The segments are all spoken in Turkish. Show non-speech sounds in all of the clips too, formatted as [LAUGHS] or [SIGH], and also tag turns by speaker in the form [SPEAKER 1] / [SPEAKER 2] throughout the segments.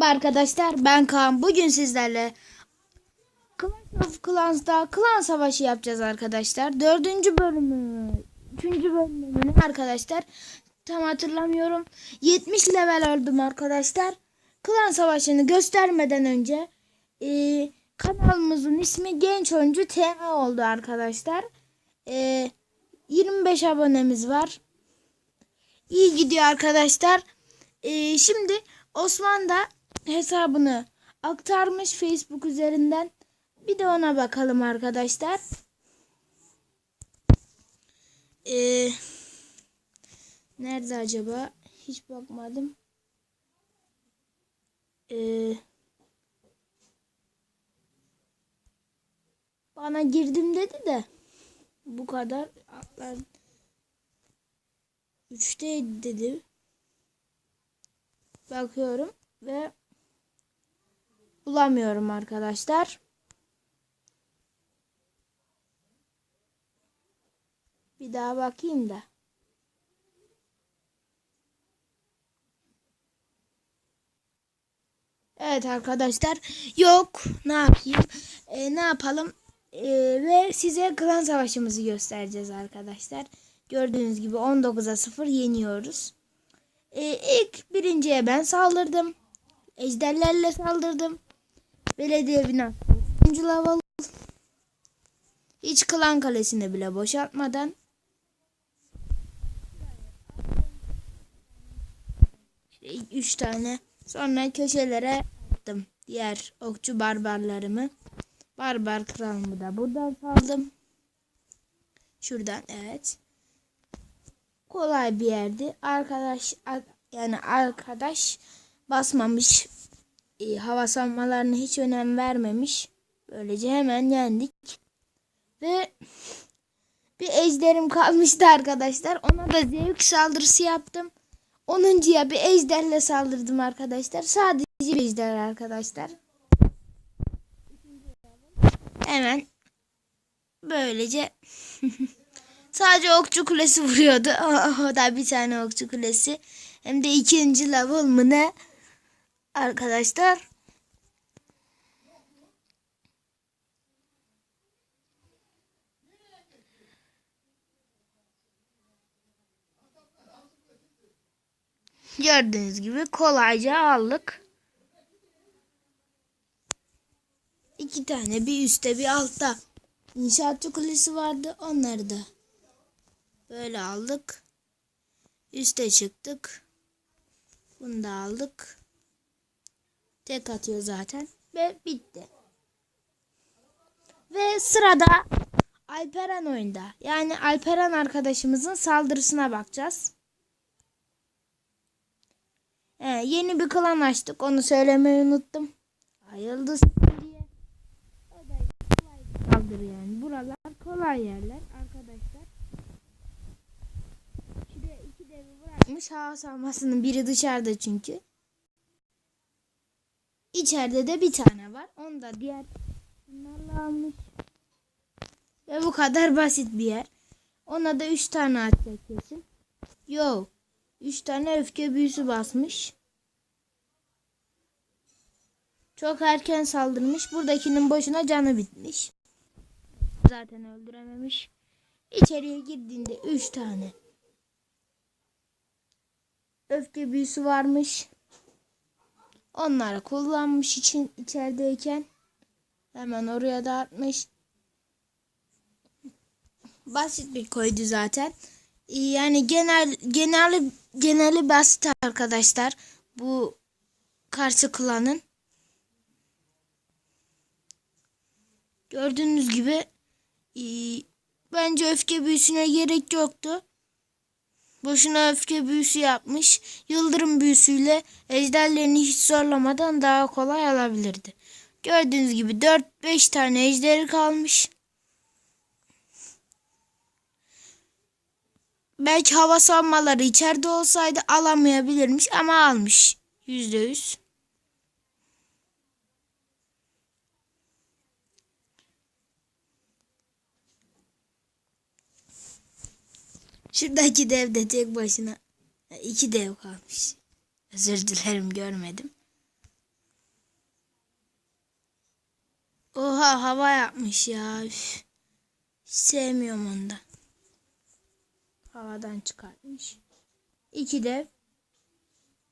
[SPEAKER 1] Merhaba arkadaşlar ben Kaan. Bugün sizlerle Clash of Clans'da klan savaşı yapacağız arkadaşlar. Dördüncü bölümü, üçüncü bölümünü arkadaşlar tam hatırlamıyorum. 70 level öldüm arkadaşlar. Klan savaşını göstermeden önce e, kanalımızın ismi Genç Oyuncu TM oldu arkadaşlar. E, 25 abonemiz var. İyi gidiyor arkadaşlar. E, şimdi Osman da hesabını aktarmış Facebook üzerinden. Bir de ona bakalım arkadaşlar. Ee, nerede acaba? Hiç bakmadım. Ee, bana girdim dedi de bu kadar atlar. Üçteydi dedi. Bakıyorum ve bulamıyorum arkadaşlar. Bir daha bakayım da. Evet arkadaşlar. Yok. Ne yapayım? Ee, ne yapalım? Ee, ve size klan savaşımızı göstereceğiz arkadaşlar. Gördüğünüz gibi 19'a 0 yeniyoruz. Ee, ilk birinciye ben saldırdım. Ejderlerle saldırdım. Belediye binası. Üçüncü level. Hiç klan kalesini bile boşaltmadan. İşte üç tane. Sonra köşelere attım. Diğer okçu barbarlarımı. Barbar kralımı da buradan saldım. Şuradan evet. Kolay bir yerdi. Arkadaş yani arkadaş basmamış. E, hava savunmalarına hiç önem vermemiş. Böylece hemen yendik. Ve bir ejderim kalmıştı arkadaşlar. Ona da zevk saldırısı yaptım. 10.ya bir ejderle saldırdım arkadaşlar. Sadece bir ejder arkadaşlar. Hemen böylece [LAUGHS] sadece okçu kulesi vuruyordu. [LAUGHS] O da bir tane okçu kulesi. Hem de ikinci level mı ne? Arkadaşlar. Gördüğünüz gibi kolayca aldık. İki tane bir üstte bir altta inşaatçı kulesi vardı. Onları da böyle aldık. Üste çıktık. Bunu da aldık. Tek atıyor zaten. Ve bitti. Ve sırada Alperen oyunda. Yani Alperen arkadaşımızın saldırısına bakacağız. He, yeni bir klan açtık. Onu söylemeyi unuttum. Ayıldız diye. O da kolay saldırı yani. Buralar kolay yerler arkadaşlar. Şuraya iki devi bırakmış. Hava savunmasının biri dışarıda çünkü. İçeride de bir tane var. Onu da diğer bunlarla almış. Ve bu kadar basit bir yer. Ona da üç tane atacak kesin. Yok. Üç tane öfke büyüsü basmış. Çok erken saldırmış. Buradakinin boşuna canı bitmiş. Zaten öldürememiş. İçeriye girdiğinde üç tane öfke büyüsü varmış. Onları kullanmış için içerideyken hemen oraya da atmış. Basit bir koydu zaten. Yani genel geneli geneli basit arkadaşlar. Bu karşı klanın. Gördüğünüz gibi e, bence öfke büyüsüne gerek yoktu. Boşuna öfke büyüsü yapmış, yıldırım büyüsüyle ejderlerini hiç zorlamadan daha kolay alabilirdi. Gördüğünüz gibi 4-5 tane ejderi kalmış. Belki hava salmaları içeride olsaydı alamayabilirmiş ama almış. %100. Şuradaki dev de tek başına iki dev kalmış. Özür dilerim görmedim. Oha hava yapmış ya. Hiç sevmiyorum onu da. Havadan çıkartmış. İki dev.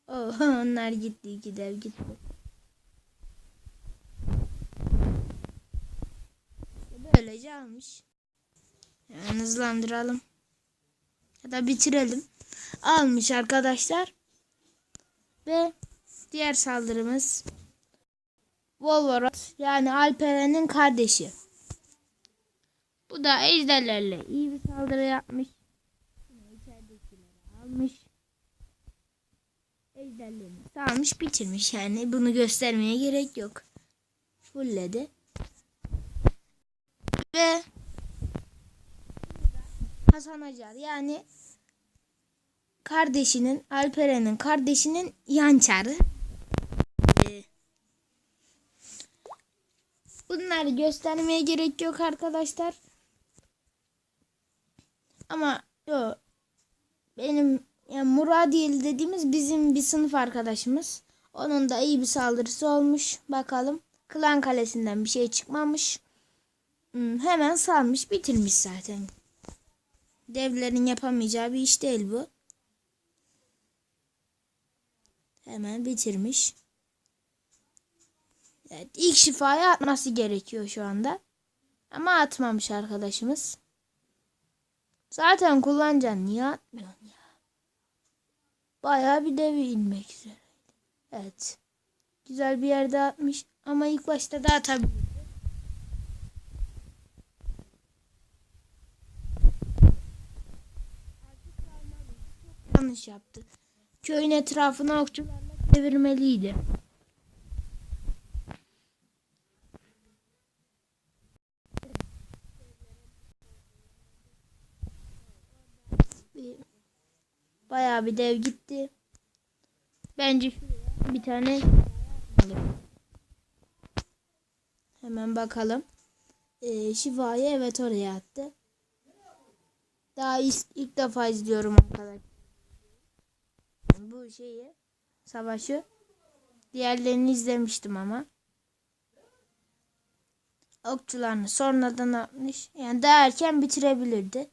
[SPEAKER 1] Oha onlar gitti iki dev gitti. Böylece almış. Hemen hızlandıralım. Ya da bitirelim. Almış arkadaşlar. Ve diğer saldırımız Wolverot yani Alperen'in kardeşi. Bu da ejderlerle iyi bir saldırı yapmış. Yine içeridekileri almış. Ejderlerini salmış bitirmiş yani bunu göstermeye gerek yok. Fulledi. Ve Hasan Acar yani kardeşinin Alperen'in kardeşinin yançarı. Ee, Bunları göstermeye gerek yok arkadaşlar. Ama yo benim yani Muradiyeli dediğimiz bizim bir sınıf arkadaşımız. Onun da iyi bir saldırısı olmuş. Bakalım. Klan kalesinden bir şey çıkmamış. Hmm, hemen salmış bitirmiş zaten. Devlerin yapamayacağı bir iş değil bu. Hemen bitirmiş. Evet, ilk şifayı atması gerekiyor şu anda. Ama atmamış arkadaşımız. Zaten kullanacaksın. Niye atmıyorsun ya? Bayağı bir devi inmek üzereydi. Evet. Güzel bir yerde atmış. Ama ilk başta da atabilirdi. Yanlış yaptı. Köyün etrafına okçularla çevirmeliydi. Bayağı bir dev gitti. Bence bir tane hemen bakalım. Ee, şifayı evet oraya attı. Daha ilk, ilk defa izliyorum arkadaşlar. Bu şeyi savaşı diğerlerini izlemiştim ama okçularını sonradan atmış. Yani daha erken bitirebilirdi.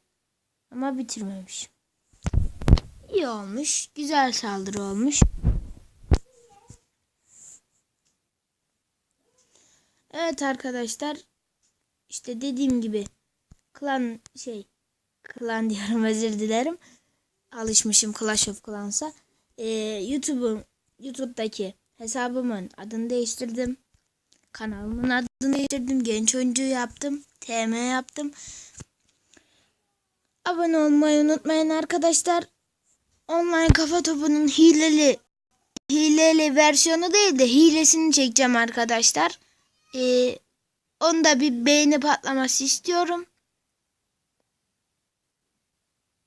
[SPEAKER 1] Ama bitirmemiş. İyi olmuş. Güzel saldırı olmuş. Evet arkadaşlar. İşte dediğim gibi klan şey klan diyorum özür dilerim. Alışmışım Clash of Clans'a. Ee, YouTube'un YouTube'daki hesabımın adını değiştirdim. Kanalımın adını değiştirdim. Genç oyuncu yaptım. TM yaptım. Abone olmayı unutmayın arkadaşlar. Online kafa topunun hileli hileli versiyonu değil de hilesini çekeceğim arkadaşlar. Ee, onda bir beğeni patlaması istiyorum.